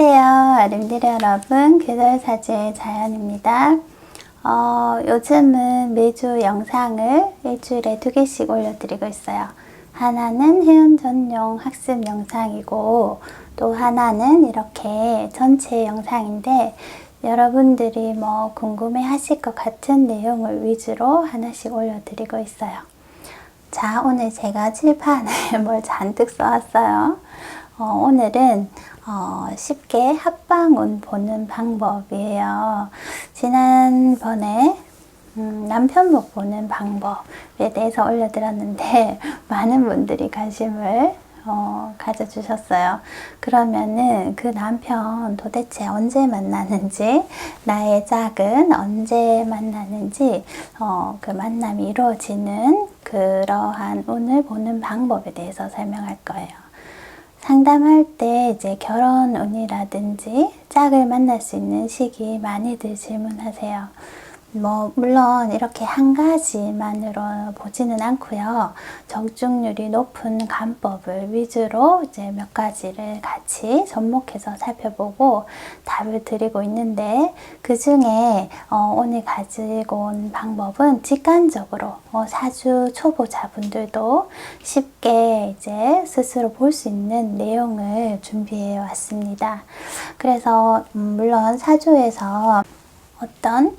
안녕하세요. 아름디르 여러분. 계절사주의 자연입니다. 어, 요즘은 매주 영상을 일주일에 두 개씩 올려드리고 있어요. 하나는 회원 전용 학습 영상이고 또 하나는 이렇게 전체 영상인데 여러분들이 뭐 궁금해 하실 것 같은 내용을 위주로 하나씩 올려드리고 있어요. 자, 오늘 제가 칠판에 뭘 잔뜩 써왔어요. 어, 오늘은 어, 쉽게 합방운 보는 방법이에요. 지난번에 음, 남편목 보는 방법에 대해서 올려드렸는데 많은 분들이 관심을 어, 가져주셨어요. 그러면은 그 남편 도대체 언제 만나는지, 나의 짝은 언제 만나는지, 어, 그 만남이 이루어지는 그러한 운을 보는 방법에 대해서 설명할 거예요. 상담할 때 이제 결혼 운이라든지 짝을 만날 수 있는 시기 많이들 질문하세요. 뭐 물론 이렇게 한 가지만으로 보지는 않고요. 적중률이 높은 간법을 위주로 이제 몇 가지를 같이 접목해서 살펴보고 답을 드리고 있는데 그 중에 어, 오늘 가지고 온 방법은 직관적으로 어, 사주 초보자분들도 쉽게 이제 스스로 볼 수 있는 내용을 준비해 왔습니다. 그래서 음, 물론 사주에서 어떤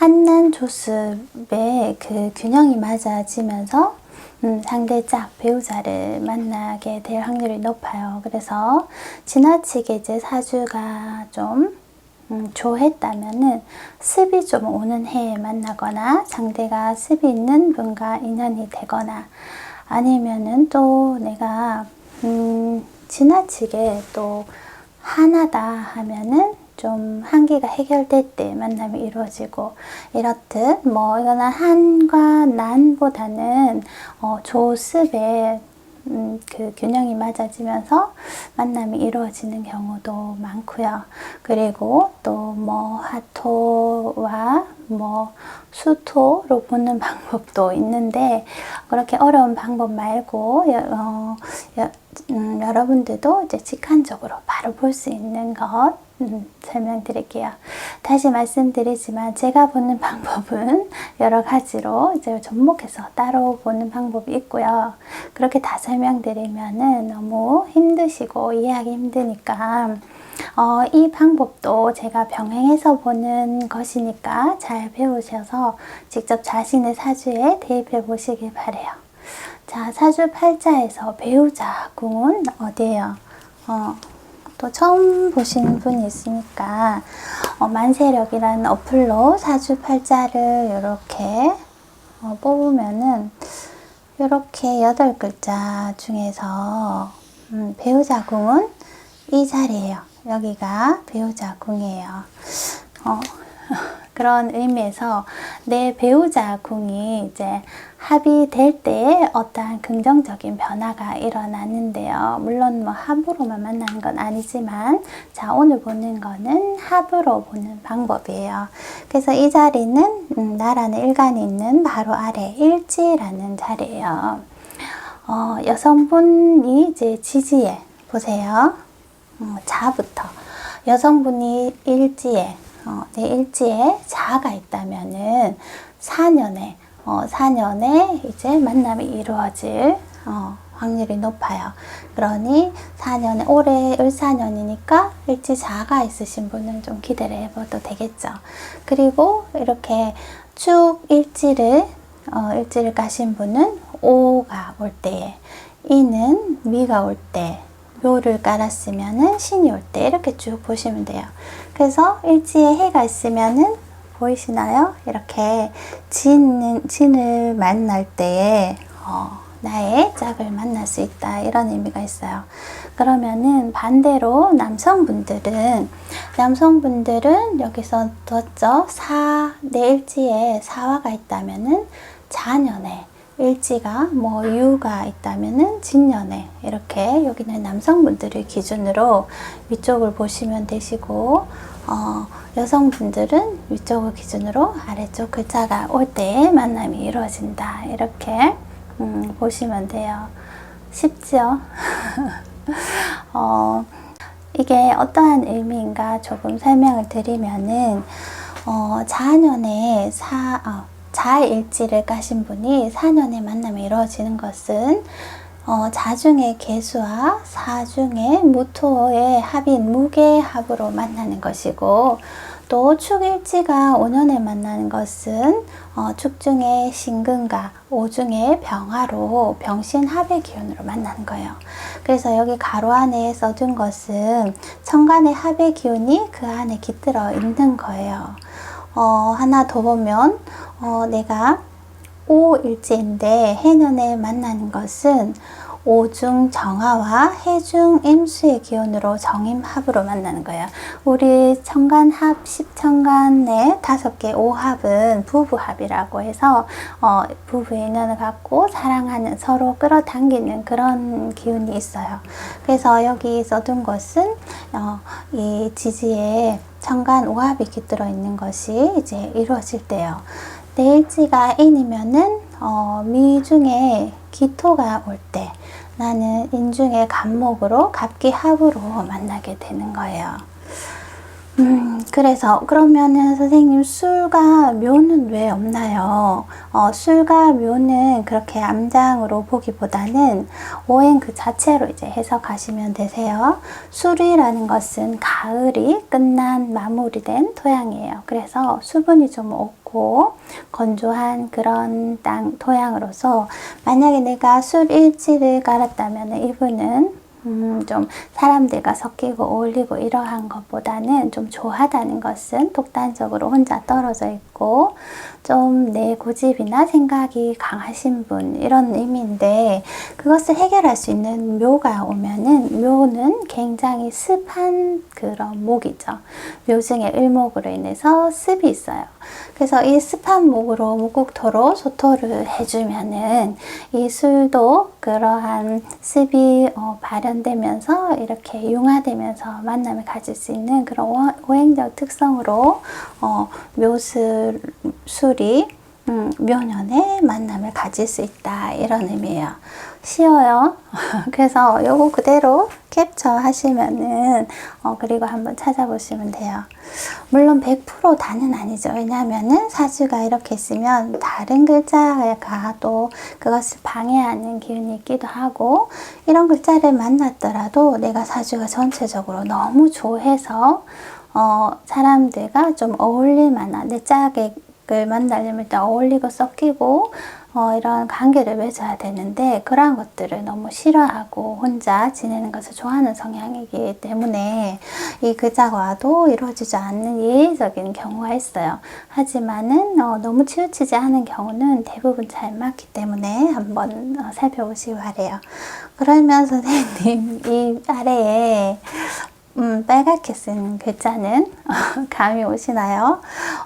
한난 조습의 그 균형이 맞아지면서 음, 상대 짝 배우자를 만나게 될 확률이 높아요. 그래서 지나치게 이제 사주가 좀 음, 좋했다면은 습이 좀 오는 해에 만나거나 상대가 습이 있는 분과 인연이 되거나 아니면은 또 내가 음, 지나치게 또 하나다 하면은 좀 한계가 해결될 때 만남이 이루어지고 이렇듯 뭐 이거는 한과 난보다는 어, 조습의 음, 그 균형이 맞아지면서 만남이 이루어지는 경우도 많고요. 그리고 또뭐 하토와 뭐 수토로 보는 방법도 있는데 그렇게 어려운 방법 말고 어, 여, 음, 여러분들도 이제 직관적으로 바로 볼 수 있는 것 음, 설명드릴게요. 다시 말씀드리지만 제가 보는 방법은 여러 가지로 이제 접목해서 따로 보는 방법이 있고요. 그렇게 다 설명드리면은 너무 힘드시고 이해하기 힘드니까 어, 이 방법도 제가 병행해서 보는 것이니까 잘 배우셔서 직접 자신의 사주에 대입해 보시길 바래요. 자, 사주 팔자에서 배우자 궁은 어디예요? 어, 또 처음 보시는 분이 있으니까 어, 만세력이라는 어플로 사주 팔자를 이렇게 어, 뽑으면은 이렇게 여덟 글자 중에서 음, 배우자 궁은 이 자리예요. 여기가 배우자 궁이에요. 어, 그런 의미에서 내 배우자 궁이 이제 합의될 때 어떠한 긍정적인 변화가 일어나는데요. 물론 뭐 합으로만 만나는 건 아니지만 자 오늘 보는 거는 합으로 보는 방법이에요. 그래서 이 자리는 음, 나라는 일간이 있는 바로 아래 일지라는 자리예요. 어, 여성분이 이제 지지에 보세요. 어, 자부터 여성분이 일지에 어, 내 일지에 자가 있다면은 4년에 어, 4년에 이제 만남이 이루어질 어, 확률이 높아요. 그러니 4년에 올해 을사년이니까 일지 자가 있으신 분은 좀 기대를 해봐도 되겠죠. 그리고 이렇게 쭉 일지를 어, 일지를 가신 분은 오가 올 때에 이는 미가 올 때, 묘를 깔았으면은 신이 올 때 이렇게 쭉 보시면 돼요. 그래서 일지에 해가 있으면은 보이시나요? 이렇게 진, 진을 만날 때에 어, 나의 짝을 만날 수 있다 이런 의미가 있어요. 그러면은 반대로 남성분들은 남성분들은 여기서 뒀죠. 사, 내 일지에 사화가 있다면은 자년에 일지가 뭐 유가 있다면은 진년에 이렇게 여기는 남성분들을 기준으로 위쪽을 보시면 되시고 어, 여성분들은 위쪽을 기준으로 아래쪽 글자가 올 때 만남이 이루어진다 이렇게 음, 보시면 돼요. 쉽죠? 어, 이게 어떠한 의미인가 조금 설명을 드리면은 어, 자년에 사 어, 자 일지를 까신 분이 사년에 만남이 이루어지는 것은 어, 자중의 개수와 사중의 무토의 합인 무게의 합으로 만나는 것이고 또 축일지가 5년에 만나는 것은 어, 축중의 신금과 오중의 병화로 병신합의 기운으로 만나는 거예요. 그래서 여기 가로 안에 써둔 것은 천간의 합의 기운이 그 안에 깃들어 있는 거예요. 어, 하나 더 보면 어, 내가 오일지인데 해년에 만나는 것은 오중 정화와 해중 임수의 기운으로 정임합으로 만나는 거예요. 우리 천간합, 십천간의 다섯 개 오합은 부부합이라고 해서 어, 부부의 인연을 갖고 사랑하는 서로 끌어당기는 그런 기운이 있어요. 그래서 여기 써둔 것은 어, 이 지지에 천간 오합이 깃들어 있는 것이 이제 이루어질 때요. 내일지가 인이면은 어, 미 중에 기토가 올 때 나는 인중의 간목으로 갑기합으로 만나게 되는 거예요. 음, 그래서 그러면은 선생님 술과 묘는 왜 없나요? 어, 술과 묘는 그렇게 암장으로 보기보다는 오행 그 자체로 이제 해석하시면 되세요. 술이라는 것은 가을이 끝난 마무리된 토양이에요. 그래서 수분이 좀 없고 건조한 그런 땅 토양으로서 만약에 내가 술 일지를 깔았다면 이분은 음, 좀 사람들과 섞이고 어울리고 이러한 것보다는 좀 좋아하다는 것은 독단적으로 혼자 떨어져 있고 좀 내 고집이나 생각이 강하신 분 이런 의미인데 그것을 해결할 수 있는 묘가 오면은 묘는 굉장히 습한 그런 목이죠. 묘 중에 을목으로 인해서 습이 있어요. 그래서 이 습한 목으로 목국토로 소토를 해주면은 이 술도 그러한 습이 어, 발현되면서 이렇게 융화되면서 만남을 가질 수 있는 그런 오- 오행적 특성으로 어, 묘술 술이 음, 묘년에 만남을 가질 수 있다 이런 의미예요. 쉬워요. 그래서 요거 그대로 캡처 하시면은 어, 그리고 한번 찾아보시면 돼요. 물론 100% 다는 아니죠. 왜냐하면은 사주가 이렇게 있으면 다른 글자가 또 그것을 방해하는 기운이 있기도 하고 이런 글자를 만났더라도 내가 사주가 전체적으로 너무 좋아해서 어, 사람들과 좀 어울릴 만한 내 짝을 만나려면 일단 어울리고 섞이고 어, 이런 관계를 맺어야 되는데 그러한 것들을 너무 싫어하고 혼자 지내는 것을 좋아하는 성향이기 때문에 이 글자와도 이루어지지 않는 예외적인 경우가 있어요. 하지만은 어, 너무 치우치지 않은 경우는 대부분 잘 맞기 때문에 한번 어, 살펴보시기 바래요. 그러면 선생님 이 아래에 음, 빨갛게 쓴 글자는 감이 오시나요?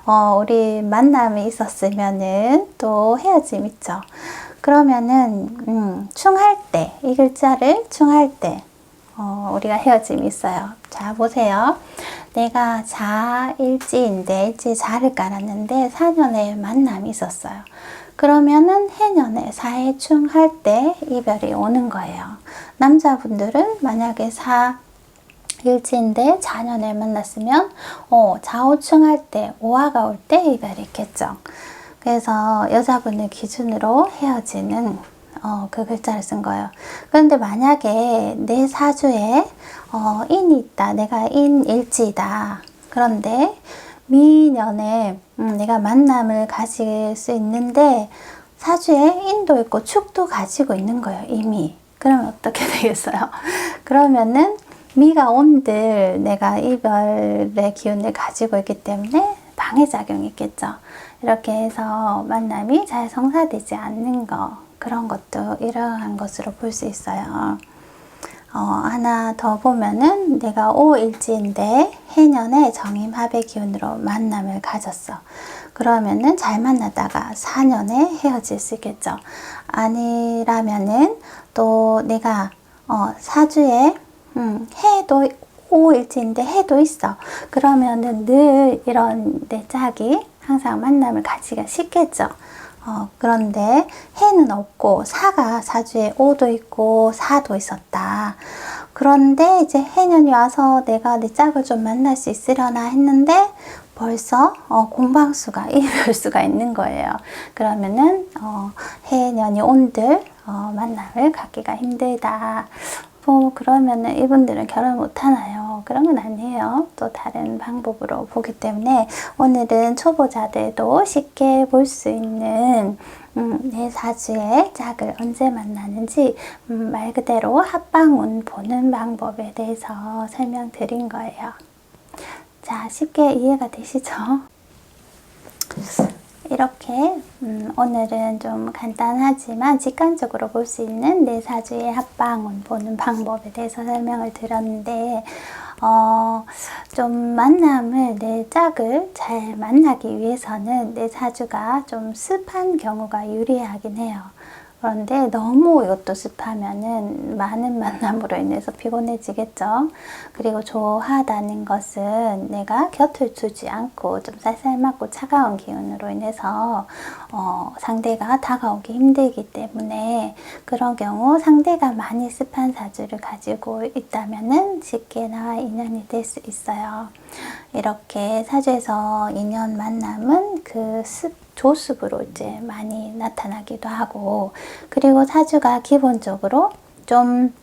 어, 우리 만남이 있었으면은 또 헤어짐 있죠. 그러면은 음, 충할 때 이 글자를 충할 때 어, 우리가 헤어짐이 있어요. 자 보세요. 내가 자일지인데 일지 자를 깔았는데 4년에 만남이 있었어요. 그러면은 해년에 사해충할 때 이별이 오는 거예요. 남자분들은 만약에 사 일지인데 자년에 만났으면 어, 좌우충할 때 오화가 올 때 이별이 있겠죠. 그래서 여자분을 기준으로 헤어지는 어, 그 글자를 쓴 거예요. 그런데 만약에 내 사주에 어, 인이 있다. 내가 인일지다. 그런데 미년에 음, 내가 만남을 가질 수 있는데 사주에 인도 있고 축도 가지고 있는 거예요. 이미. 그러면 어떻게 되겠어요? 그러면은 미가 온들 내가 이별의 기운을 가지고 있기 때문에 방해작용이 있겠죠. 이렇게 해서 만남이 잘 성사되지 않는 거, 그런 것도 이러한 것으로 볼 수 있어요. 어, 하나 더 보면은 내가 오일지인데 해년에 정임합의 기운으로 만남을 가졌어. 그러면은 잘 만나다가 4년에 헤어질 수 있겠죠. 아니라면은 또 내가 어, 사주에 음, 해도 오일지인데 해도 있어. 그러면은 늘 이런 내 짝이 항상 만남을 가지기가 쉽겠죠. 어, 그런데 해는 없고 사가 사주에 오도 있고 사도 있었다. 그런데 이제 해년이 와서 내가 내 짝을 좀 만날 수 있으려나 했는데 벌써 어, 공방수가 이별수가 있는 거예요. 그러면은 어, 해년이 온들 어, 만남을 갖기가 힘들다. 뭐 그러면은 이분들은 결혼 못 하나요? 그런 건 아니에요. 또 다른 방법으로 보기 때문에 오늘은 초보자들도 쉽게 볼 수 있는 음, 내 사주의 짝을 언제 만나는지 음, 말 그대로 합방운 보는 방법에 대해서 설명드린 거예요. 자, 쉽게 이해가 되시죠? 이렇게 음, 오늘은 좀 간단하지만 직관적으로 볼 수 있는 내 사주의 합방운 보는 방법에 대해서 설명을 드렸는데 어, 좀 만남을 내 짝을 잘 만나기 위해서는 내 사주가 좀 습한 경우가 유리하긴 해요. 그런데 너무 이것도 습하면은 많은 만남으로 인해서 피곤해지겠죠. 그리고 좋아하다는 것은 내가 곁을 두지 않고 좀 쌀쌀맞고 차가운 기운으로 인해서 어, 상대가 다가오기 힘들기 때문에 그런 경우 상대가 많이 습한 사주를 가지고 있다면은 쉽게 나와 인연이 될 수 있어요. 이렇게 사주에서 인연 만남은 그 습, 조습으로 이제 많이 나타나기도 하고 그리고 사주가 기본적으로 좀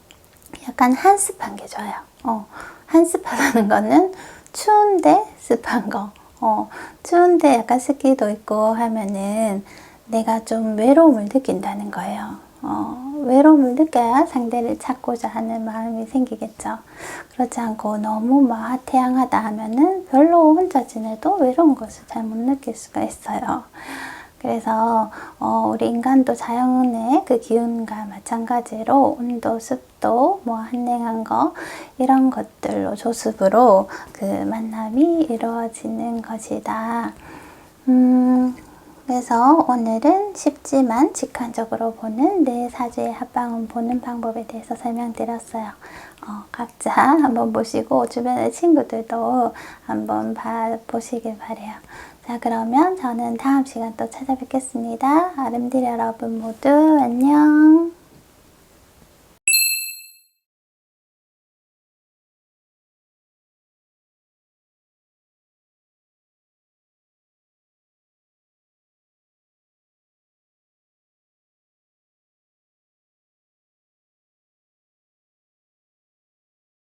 약간 한습한 게 좋아요. 어, 한습하다는 거는 추운데 습한 거. 어, 추운데 약간 습기도 있고 하면은 내가 좀 외로움을 느낀다는 거예요. 어, 외로움을 느껴야 상대를 찾고자 하는 마음이 생기겠죠. 그렇지 않고 너무 막 태양하다 하면은 별로 혼자 지내도 외로운 것을 잘 못 느낄 수가 있어요. 그래서 어, 우리 인간도 자연의 그 기운과 마찬가지로 온도, 습도, 뭐 한랭한 거 이런 것들로 조습으로 그 만남이 이루어지는 것이다. 음, 그래서 오늘은 쉽지만 직관적으로 보는 내 사주의 합방운 보는 방법에 대해서 설명드렸어요. 어, 각자 한번 보시고 주변의 친구들도 한번 봐, 보시길 바래요. 자 그러면 저는 다음 시간 또 찾아뵙겠습니다. 아름들 여러분 모두 안녕.